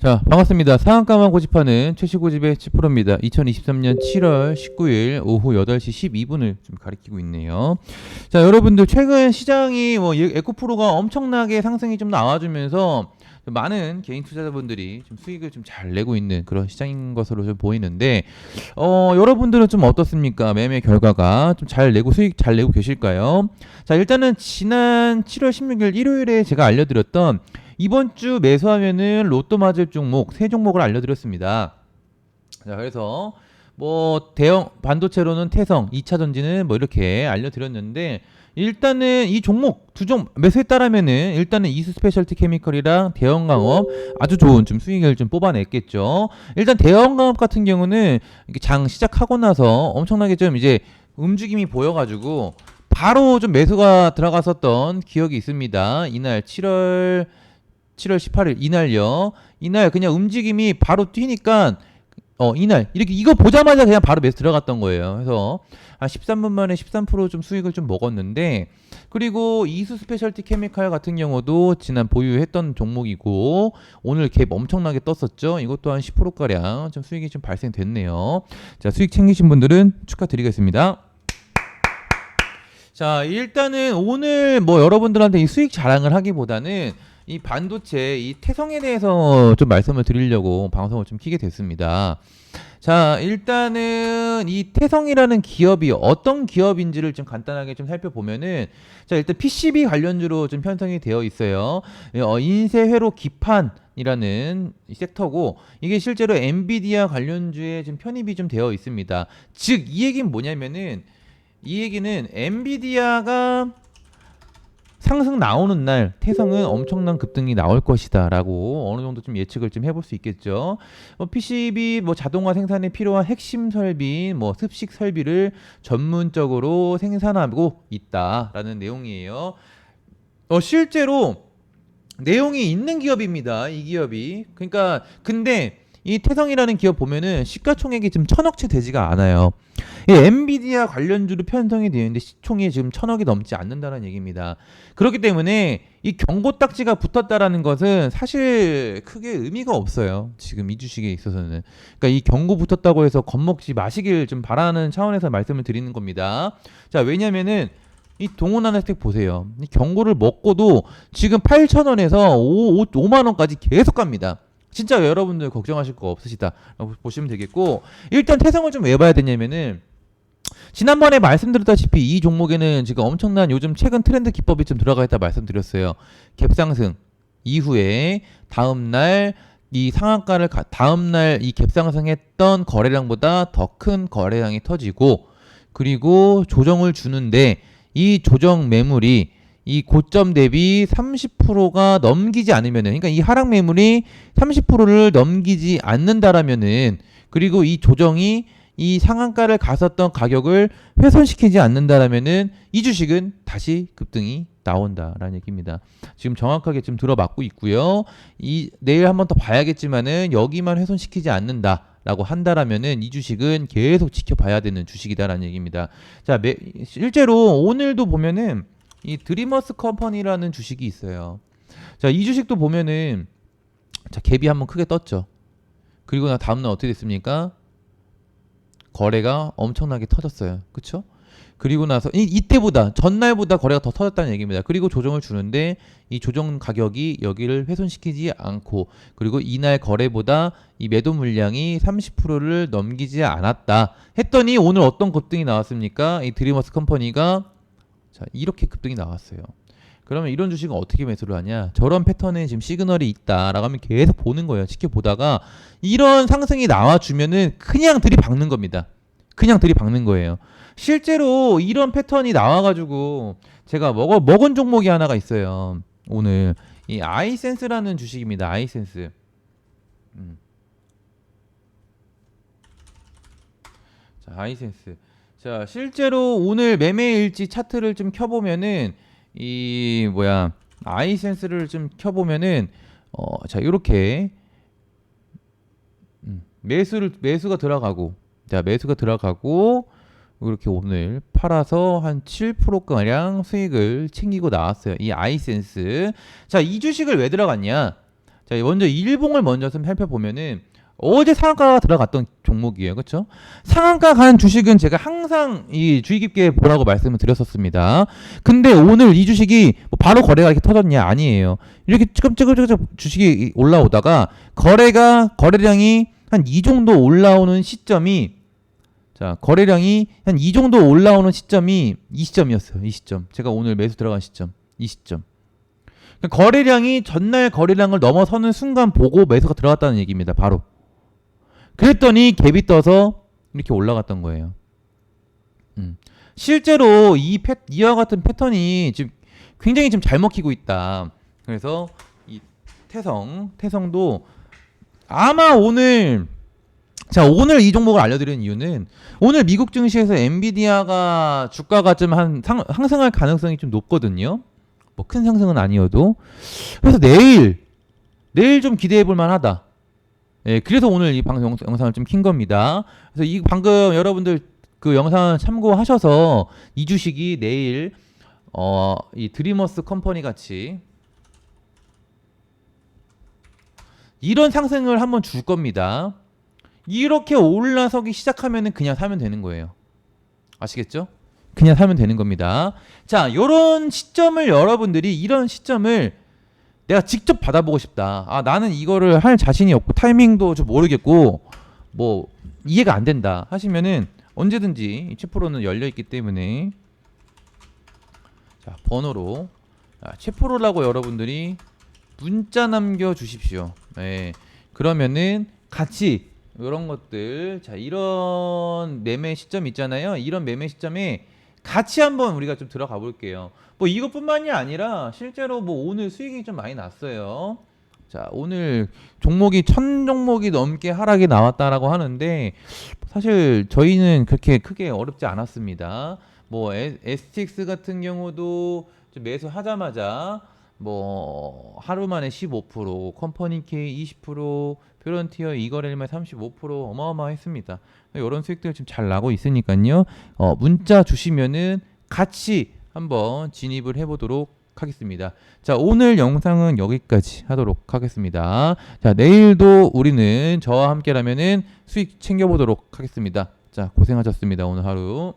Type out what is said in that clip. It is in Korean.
자, 반갑습니다. 상한가만 고집하는 최시 고집의 7%입니다. 2023년 7월 19일 오후 8시 12분을 좀 가리키고 있네요. 자, 여러분들 최근 시장이 뭐 예- 에코프로가 엄청나게 상승이 좀 나와주면서 좀 많은 개인 투자자분들이 좀 수익을 좀 잘 내고 있는 그런 시장인 것으로 좀 보이는데 어, 여러분들은 좀 어떻습니까? 매매 결과가 좀 잘 내고 수익 잘 내고 계실까요? 자, 일단은 지난 7월 16일 일요일에 제가 알려드렸던 이번 주 매수하면은 로또 맞을 종목 세 종목을 알려드렸습니다. 자, 그래서 뭐 대형 반도체로는 태성, 2차 전지는 뭐 이렇게 알려드렸는데 일단은 이 종목 두 종 매수했다라면은 일단은 이수 스페셜티 케미컬이랑 대형 강업 아주 좋은 좀 수익을 좀 뽑아냈겠죠. 일단 대형 강업 같은 경우는 장 시작하고 나서 엄청나게 좀 이제 움직임이 보여가지고 바로 좀 매수가 들어갔었던 기억이 있습니다. 이날 7월 7월 18일 이날요. 이날 그냥 움직임이 바로 뛰니까 어 이날 이렇게 이거 보자마자 그냥 바로 매수 들어갔던 거예요. 그래서 한 13분 만에 13%좀 수익을 좀 먹었는데 그리고 이수 스페셜티 케미칼 같은 경우도 지난 보유했던 종목이고 오늘 갭 엄청나게 떴었죠. 이것도 한10% 가량 좀 수익이 좀 발생됐네요. 자 수익 챙기신 분들은 축하드리겠습니다. 자 일단은 오늘 뭐 여러분들한테 이 수익 자랑을 하기보다는 이 반도체 이 태성에 대해서 좀 말씀을 드리려고 방송을 좀 키게 됐습니다. 자, 일단은 이 태성이라는 기업이 어떤 기업인지를 좀 간단하게 좀 살펴보면은 자, 일단 PCB 관련주로 좀 편성이 되어 있어요. 어, 인쇄 회로 기판 이라는 이 섹터고 이게 실제로 엔비디아 관련주에 좀 편입이 좀 되어 있습니다. 즉, 이 얘기는 뭐냐면은 이 얘기는 엔비디아가 상승 나오는 날 태성은 엄청난 급등이 나올 것이다라고 어느 정도 좀 예측을 좀 해볼 수 있겠죠. 뭐 PCB 뭐 자동화 생산에 필요한 핵심 설비, 뭐 습식 설비를 전문적으로 생산하고 있다라는 내용이에요. 어 실제로 내용이 있는 기업입니다. 이 기업이. 그러니까 근데 이 태성이라는 기업 보면은 시가총액이 지금 천억채 되지가 않아요. 이 엔비디아 관련주로 편성이 되어 있는데 시총이 지금 천억이 넘지 않는다는 얘기입니다. 그렇기 때문에 이 경고 딱지가 붙었다라는 것은 사실 크게 의미가 없어요. 지금 이 주식에 있어서는. 그러니까 이 경고 붙었다고 해서 겁먹지 마시길 좀 바라는 차원에서 말씀을 드리는 겁니다. 자, 왜냐면은 이 동원한 혜택 보세요. 이 경고를 먹고도 지금 8,000원에서 5, 5만 원까지 계속 갑니다. 진짜 여러분들 걱정하실 거 없으시다라고 보시면 되겠고 일단 태성을 좀 왜 봐야 되냐면은 지난번에 말씀드렸다시피 이 종목에는 지금 엄청난 요즘 최근 트렌드 기법이 좀 들어가 있다 말씀드렸어요. 갭상승 이후에 다음 날 이 상한가를 가, 다음 날 이 갭상승했던 거래량보다 더 큰 거래량이 터지고 그리고 조정을 주는데 이 조정 매물이 이 고점 대비 30%가 넘기지 않으면은 그러니까 이 하락 매물이 30%를 넘기지 않는다라면은 그리고 이 조정이 이 상한가를 갔었던 가격을 훼손시키지 않는다라면은 이 주식은 다시 급등이 나온다라는 얘기입니다. 지금 정확하게 지금 들어맞고 있고요. 이 내일 한번 더 봐야겠지만은 여기만 훼손시키지 않는다 라고 한다라면은 이 주식은 계속 지켜봐야 되는 주식이다라는 얘기입니다. 자, 매, 실제로 오늘도 보면은 이 드리머스 컴퍼니라는 주식이 있어요. 자, 이 주식도 보면은 자, 갭이 한번 크게 떴죠. 그리고 나 다음 날 어떻게 됐습니까? 거래가 엄청나게 터졌어요. 그쵸? 그리고 나서 이, 이때보다 전날보다 거래가 더 터졌다는 얘기입니다. 그리고 조정을 주는데 이 조정 가격이 여기를 훼손시키지 않고 그리고 이날 거래보다 이 매도 물량이 30%를 넘기지 않았다 했더니 오늘 어떤 급등이 나왔습니까? 이 드리머스 컴퍼니가 자 이렇게 급등이 나왔어요. 그러면 이런 주식은 어떻게 매수를 하냐? 저런 패턴에 지금 시그널이 있다라고 하면 계속 보는 거예요. 지켜보다가 이런 상승이 나와주면은 그냥 들이박는 겁니다. 그냥 들이박는 거예요. 실제로 이런 패턴이 나와가지고 제가 먹어, 먹은 종목이 하나가 있어요. 오늘 이 아이센스라는 주식입니다. 아이센스. 음. 자, 아이센스. 자, 실제로 오늘 매매 일지 차트를 좀 켜보면은 이 뭐야 아이센스를 좀 켜보면은 어, 자 이렇게 음, 매수를 매수가 들어가고 자 매수가 들어가고 이렇게 오늘 팔아서 한 7%가량 수익을 챙기고 나왔어요. 이 아이센스. 자, 이 주식을 왜 들어갔냐? 자, 먼저 일봉을 먼저 좀 살펴보면은 어제 상한가가 들어갔던 종목이에요. 그렇죠? 상한가 간 주식은 제가 항상 이 주의 깊게 보라고 말씀을 드렸었습니다. 근데 오늘 이 주식이 뭐 바로 거래가 이렇게 터졌냐? 아니에요. 이렇게 찌끔찌끔찌끔 주식이 올라오다가 거래가 거래량이 한 이 정도 올라오는 시점이 자, 거래량이 한 이 정도 올라오는 시점이 이 시점이었어요. 이 시점. 제가 오늘 매수 들어간 시점. 이 시점. 그러니까 거래량이 전날 거래량을 넘어서는 순간 보고 매수가 들어갔다는 얘기입니다. 바로. 그랬더니 갭이 떠서 이렇게 올라갔던 거예요. 음. 실제로 이 패, 이와 같은 패턴이 지금 굉장히 지금 잘 먹히고 있다. 그래서 이 태성, 태성도 아마 오늘 자 오늘 이 종목을 알려드리는 이유는 오늘 미국 증시에서 엔비디아가 주가가 좀 한 상승할 가능성이 좀 높거든요. 뭐 큰 상승은 아니어도 그래서 내일 내일 좀 기대해 볼 만하다. 예, 그래서 오늘 이 방송 영상을 좀 킨 겁니다. 그래서 이 방금 여러분들 그 영상을 참고하셔서 이 주식이 내일 어, 이 드리머스 컴퍼니 같이 이런 상승을 한번 줄 겁니다. 이렇게 올라서기 시작하면은 그냥 사면 되는 거예요. 아시겠죠? 그냥 사면 되는 겁니다. 자, 요런 시점을 여러분들이 이런 시점을 내가 직접 받아보고 싶다. 아, 나는 이거를 할 자신이 없고 타이밍도 좀 모르겠고 뭐 이해가 안 된다 하시면은 언제든지 채프로는 열려 있기 때문에 자, 번호로 자, 채프로라고 여러분들이 문자 남겨 주십시오. 네. 그러면은 같이 이런 것들 자 이런 매매 시점 있잖아요. 이런 매매 시점에 같이 한번 우리가 좀 들어가 볼게요. 뭐 이것뿐만이 아니라 실제로 뭐 오늘 수익이 좀 많이 났어요. 자 오늘 종목이 천 종목이 넘게 하락이 나왔다라고 하는데 사실 저희는 그렇게 크게 어렵지 않았습니다. 뭐 STX 같은 경우도 좀 매수하자마자 뭐 하루 만에 15%, 컴퍼니 K 20%, 퓨런티어 이거래일만 35% 어마어마했습니다. 이런 수익들 지금 잘 나고 있으니까요. 어, 문자 주시면은 같이 한번 진입을 해보도록 하겠습니다. 자, 오늘 영상은 여기까지 하도록 하겠습니다. 자, 내일도 우리는 저와 함께라면은 수익 챙겨보도록 하겠습니다. 자, 고생하셨습니다. 오늘 하루.